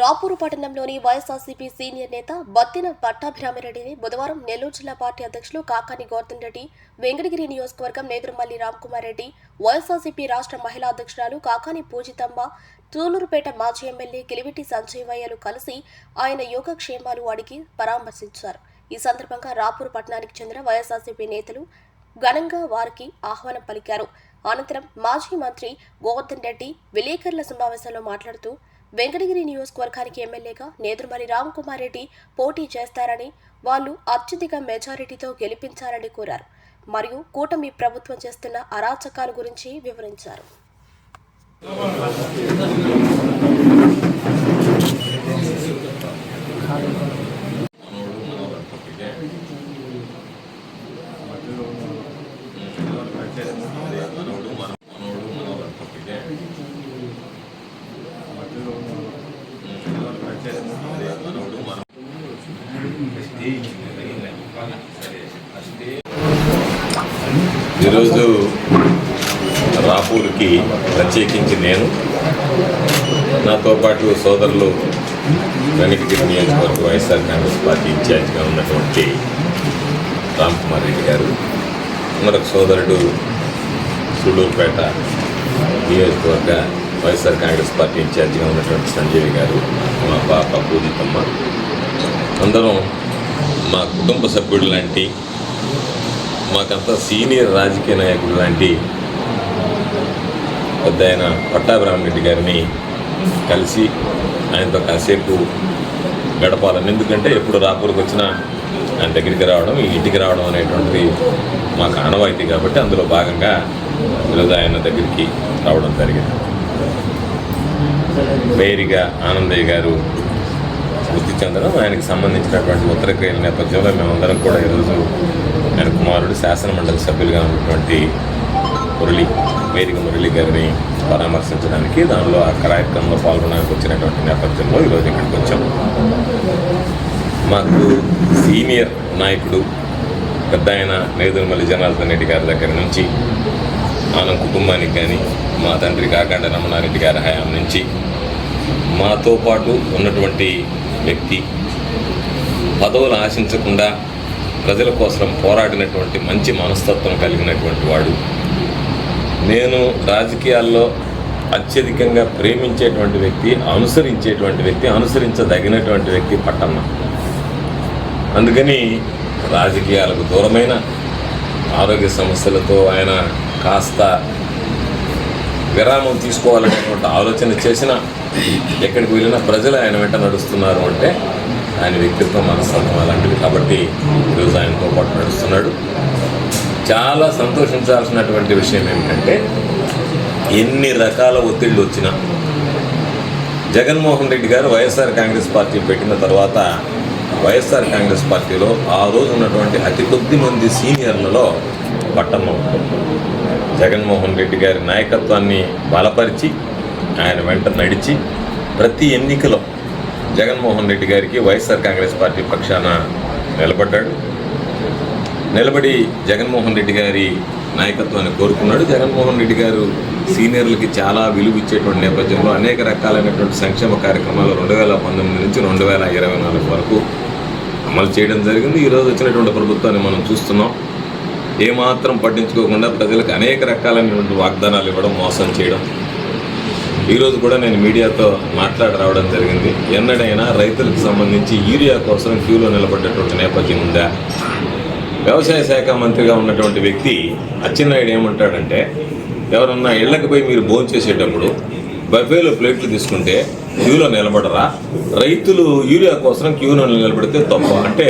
రాపూరు పట్టణంలోని వైఎస్ఆర్సీపీ సీనియర్ నేత బత్తిన పట్టాభిరామిరెడ్డిని బుధవారం నెల్లూరు జిల్లా పార్టీ అధ్యక్షులు కాకాని గౌతమ్ రెడ్డి వెంకటగిరి నియోజకవర్గం నేదురుమల్లి రామ్కుమార్ రెడ్డి వైఎస్ఆర్సీపీ రాష్ట్ర మహిళా అధ్యక్షురాలు కాకాని పూజితమ్మ తూలూరుపేట మాజీ ఎమ్మెల్యే కిలివిటి సంజయవయ్యలు కలిసి ఆయన యోగక్షేమాలు అడిగి పరామర్శించారు. ఈ సందర్భంగా రాపూరు పట్టణానికి చెందిన వైఎస్ఆర్సీపీ నేతలు ఘనంగా వారికి ఆహ్వానం పలికారు. అనంతరం మాజీ మంత్రి గోవర్ధన్ రెడ్డి విలేకరుల సమావేశంలో మాట్లాడుతూ వెంకటగిరి నియోజకవర్గానికి ఎమ్మెల్యేగా నేదురుమల్లి రామకుమార్ రెడ్డి పోటీ చేస్తారని వాళ్ళు అత్యధిక మెజారిటీతో గెలిపించాలని కోరారు. మరియు కూటమి ప్రభుత్వం చేస్తున్న అరాచకాల గురించి వివరించారు. ఈరోజు రాపూర్కి ప్రత్యేకించి నేను నాతో పాటు సోదరులు వెనకగిరి నియోజకవర్గ వైఎస్ఆర్ కాంగ్రెస్ పార్టీ ఇన్ఛార్జిగా ఉన్నటువంటి రామ్ కుమార్ రెడ్డి గారు మరొక సోదరుడు సూళ్ళూరుపేట నియోజకవర్గ వైఎస్ఆర్ కాంగ్రెస్ పార్టీ ఇన్ఛార్జిగా ఉన్నటువంటి సంజయ్ గారు మా పాప పూజితమ్మ. అందరం మా కుటుంబ సభ్యుడు లాంటి మాకంతా సీనియర్ రాజకీయ నాయకుడు లాంటి పెద్ద ఆయన పట్టాభిరామరెడ్డి గారిని కలిసి ఆయనతో కాసేపు గడపాలని. ఎందుకంటే ఎప్పుడు రాపూర్కి వచ్చినా ఆయన దగ్గరికి రావడం ఇంటికి రావడం అనేటువంటిది మాకు ఆనవాయితీ కాబట్టి అందులో భాగంగా ఈరోజు ఆయన దగ్గరికి రావడం జరిగింది. మేరీగా ఆనందయ్య గారు వృత్తి చెందడం ఆయనకి సంబంధించినటువంటి ఉత్తరక్రియల నేపథ్యంలో మేమందరం కూడా ఈరోజు ఆయన కుమారుడు శాసన మండలి సభ్యులుగా ఉన్నటువంటి మురళి వేదిక మురళి గారిని పరామర్శించడానికి దానిలో ఆ కార్యక్రమంలో పాల్గొనడానికి వచ్చినటువంటి నేపథ్యంలో ఈరోజు ఇక్కడికి వచ్చాము మాకు సీనియర్ నాయకుడు పెద్ద ఆయన నేదురుమల్లి జనార్దన్ రెడ్డి గారి దగ్గర నుంచి ఆనం కుటుంబానికి కానీ మా తండ్రి కాకండ రమణారెడ్డి గారి హయాం నుంచి మాతో పాటు ఉన్నటువంటి వ్యక్తి పదవులు ఆశించకుండా ప్రజల కోసం పోరాడినటువంటి మంచి మనస్తత్వం కలిగినటువంటి వాడు. నేను రాజకీయాల్లో అత్యధికంగా ప్రేమించేటువంటి వ్యక్తి అనుసరించేటువంటి వ్యక్తి అనుసరించదగినటువంటి వ్యక్తి పట్టమ్మ. అందుకని రాజకీయాలకు దూరమైన ఆరోగ్య సమస్యలతో ఆయన కాస్త విరామం తీసుకోవాలనేటువంటి ఆలోచన చేసిన ఎక్కడికి వెళ్ళినా ప్రజలు ఆయన వెంట నడుస్తున్నారు అంటే ఆయన వ్యక్తిత్వం మనస్తత్వం అలాంటివి కాబట్టి ఈరోజు ఆయనతో పాటు నడుస్తున్నాడు. చాలా సంతోషించాల్సినటువంటి విషయం ఏమిటంటే ఎన్ని రకాల ఒత్తిళ్ళు వచ్చినా జగన్మోహన్ రెడ్డి గారు వైఎస్ఆర్ కాంగ్రెస్ పార్టీ పెట్టిన తర్వాత వైఎస్ఆర్ కాంగ్రెస్ పార్టీలో ఆ రోజు ఉన్నటువంటి అతి కొద్ది మంది సీనియర్లలో పట్టమ్మ జగన్మోహన్ రెడ్డి గారి నాయకత్వాన్ని బలపరిచి ఆయన వెంట నడిచి ప్రతి ఎన్నికలో జగన్మోహన్ రెడ్డి గారికి వైఎస్ఆర్ కాంగ్రెస్ పార్టీ పక్షాన నిలబడ్డాడు. నిలబడి జగన్మోహన్ రెడ్డి గారి నాయకత్వాన్ని కోరుకున్నాడు. జగన్మోహన్ రెడ్డి గారు సీనియర్లకి చాలా విలువ ఇచ్చేటువంటి నేపథ్యంలో అనేక రకాలైనటువంటి సంక్షేమ కార్యక్రమాలు రెండు వేల పంతొమ్మిది నుంచి రెండు వేల ఇరవై నాలుగు వరకు అమలు చేయడం జరిగింది. ఈరోజు వచ్చినటువంటి ప్రభుత్వాన్ని మనం చూస్తున్నాం. ఏమాత్రం పట్టించుకోకుండా ప్రజలకు అనేక రకాలైనటువంటి వాగ్దానాలు ఇవ్వడం మోసం చేయడం. ఈరోజు కూడా నేను మీడియాతో మాట్లాడి రావడం జరిగింది. ఎన్నడైనా రైతులకు సంబంధించి యూరియా కోసం క్యూలో నిలబడ్డటువంటి నేపథ్యం ఉందా? వ్యవసాయ శాఖ మంత్రిగా ఉన్నటువంటి వ్యక్తి అచ్చెన్నాయుడు ఏమంటాడంటే ఎవరన్నా ఇళ్ళకి పోయి మీరు భోజనం చేసేటప్పుడు బఫేలో ప్లేట్లు తీసుకుంటే క్యూలో నిలబడరా? రైతులు యూరియా కోసం క్యూలో నిలబడితే తప్ప. అంటే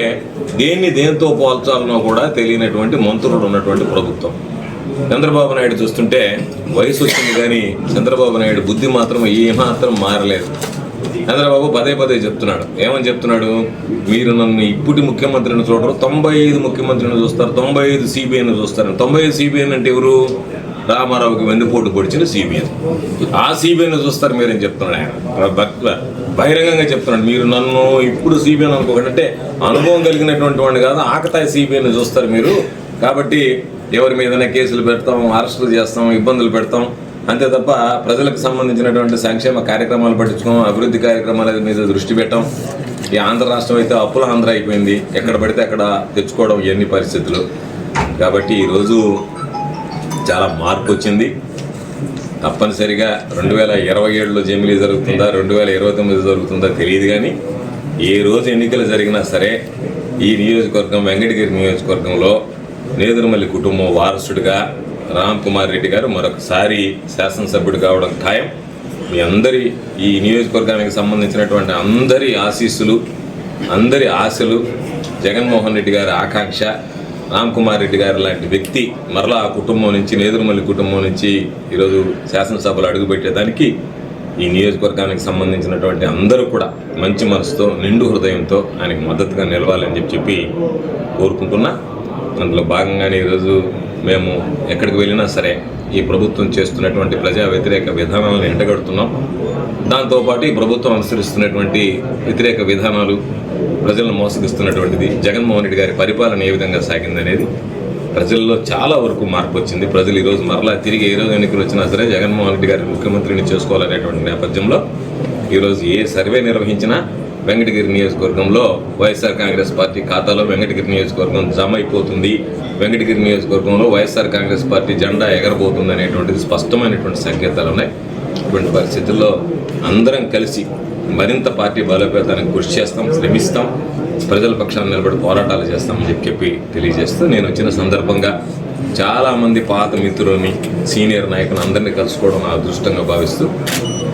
దేన్ని దేంతో పోల్చాలనో కూడా తెలియనటువంటి మంత్రులు ఉన్నటువంటి ప్రభుత్వం. చంద్రబాబు నాయుడు చూస్తుంటే వయసు వచ్చింది కానీ చంద్రబాబు నాయుడు బుద్ధి మాత్రం ఏమాత్రం మారలేదు. చంద్రబాబు పదే పదే చెప్తున్నాడు. ఏమని చెప్తున్నాడు? మీరు నన్ను ఇప్పటి ముఖ్యమంత్రిని చూడరు తొంభై ఐదు ముఖ్యమంత్రిని చూస్తారు తొంభై ఐదు సిబిఐని చూస్తారు. తొంభై ఐదు సిబిఐని అంటే ఎవరు? రామారావుకి వెన్నుపోటు పొడిచిన సిబిఐ. ఆ సిబిఐని చూస్తారు మీరని చెప్తున్నాడు ఆయన. భక్- బహిరంగంగా చెప్తున్నాడు. మీరు నన్ను ఇప్పుడు సిబిఐని అనుకోకంటే అనుభవం కలిగినటువంటి వాడిని కాదు ఆకతాయి సిబిఐని చూస్తారు మీరు. కాబట్టి ఎవరి మీదైనా కేసులు పెడతాం అరెస్టులు చేస్తాం ఇబ్బందులు పెడతాం. అంతే తప్ప ప్రజలకు సంబంధించినటువంటి సంక్షేమ కార్యక్రమాలు పట్టించుకోవడం అభివృద్ధి కార్యక్రమాల మీద దృష్టి పెట్టడం ఈ ఆంధ్ర రాష్ట్రం అయితే అప్పుల ఆంధ్ర అయిపోయింది. ఎక్కడ పడితే అక్కడ తెచ్చుకోవడం ఇవన్నీ పరిస్థితులు. కాబట్టి ఈరోజు చాలా మార్పు వచ్చింది. తప్పనిసరిగా రెండు వేల ఇరవై ఏడులో జమిలీ జరుగుతుందా రెండు వేల ఇరవై తొమ్మిది జరుగుతుందా తెలియదు కానీ ఏ రోజు ఎన్నికలు జరిగినా సరే ఈ నియోజకవర్గం వెంకటగిరి నియోజకవర్గంలో నేదురుమల్లి కుటుంబం వారసుడిగా రామ్ కుమార్ రెడ్డి గారు మరొకసారి శాసనసభ్యుడు కావడం ఖాయం. మీ అందరి ఈ నియోజకవర్గానికి సంబంధించినటువంటి అందరి ఆశీస్సులు అందరి ఆశలు జగన్మోహన్ రెడ్డి గారి ఆకాంక్ష రామ్ కుమార్ రెడ్డి గారు లాంటి వ్యక్తి మరలా ఆ కుటుంబం నుంచి నేదురుమల్లి కుటుంబం నుంచి ఈరోజు శాసనసభలో అడుగుపెట్టేదానికి ఈ నియోజకవర్గానికి సంబంధించినటువంటి అందరూ కూడా మంచి మనసుతో నిండు హృదయంతో ఆయనకు మద్దతుగా నిలవాలని చెప్పి చెప్పి కోరుకుంటున్నా. అందులో భాగంగానే ఈరోజు మేము ఎక్కడికి వెళ్ళినా సరే ఈ ప్రభుత్వం చేస్తున్నటువంటి ప్రజా వ్యతిరేక విధానాలను ఎండగడుతున్నాం. దాంతోపాటు ఈ ప్రభుత్వం అనుసరిస్తున్నటువంటి వ్యతిరేక విధానాలు ప్రజలను మోసగిస్తున్నటువంటిది జగన్మోహన్ రెడ్డి గారి పరిపాలన ఏ విధంగా సాగిందనేది ప్రజల్లో చాలా వరకు మార్పు వచ్చింది. ప్రజలు ఈరోజు మరలా తిరిగి ఏ రోజు ఎన్నికలు వచ్చినా సరే జగన్మోహన్ రెడ్డి గారి ముఖ్యమంత్రిని చేసుకోవాలనేటువంటి నేపథ్యంలో ఈరోజు ఏ సర్వే నిర్వహించినా వెంకటగిరి నియోజకవర్గంలో వైఎస్ఆర్ కాంగ్రెస్ పార్టీ ఖాతాలో వెంకటగిరి నియోజకవర్గం జమ అయిపోతుంది వెంకటగిరి నియోజకవర్గంలో వైఎస్ఆర్ కాంగ్రెస్ పార్టీ జెండా ఎగరబోతుంది అనేటువంటిది స్పష్టమైనటువంటి సంకేతాలు ఉన్నాయి. ఇటువంటి పరిస్థితుల్లో అందరం కలిసి మరింత పార్టీ బలోపేతానికి కృషి చేస్తాం శ్రమిస్తాం. ప్రజల పక్షాన్ని నిలబడి పోరాటాలు చేస్తామని చెప్పి చెప్పి తెలియజేస్తూ నేను వచ్చిన సందర్భంగా చాలామంది పాత మిత్రులని సీనియర్ నాయకులు అందరినీ కలుసుకోవడం నా అదృష్టంగా భావిస్తూ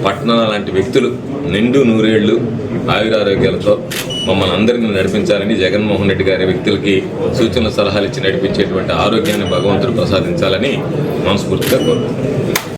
పట్టణాల లాంటి వ్యక్తులు నిండు నూరేళ్ళు ఆయురారోగ్యాలతో మమ్మల్ని అందరినీ నడిపించాలని జగన్మోహన్ రెడ్డి గారి వ్యక్తులకి సూచనలు సలహాలు ఇచ్చి నడిపించేటువంటి ఆరోగ్యాన్ని భగవంతుడు ప్రసాదించాలని మనస్ఫూర్తిగా కోరుతున్నాను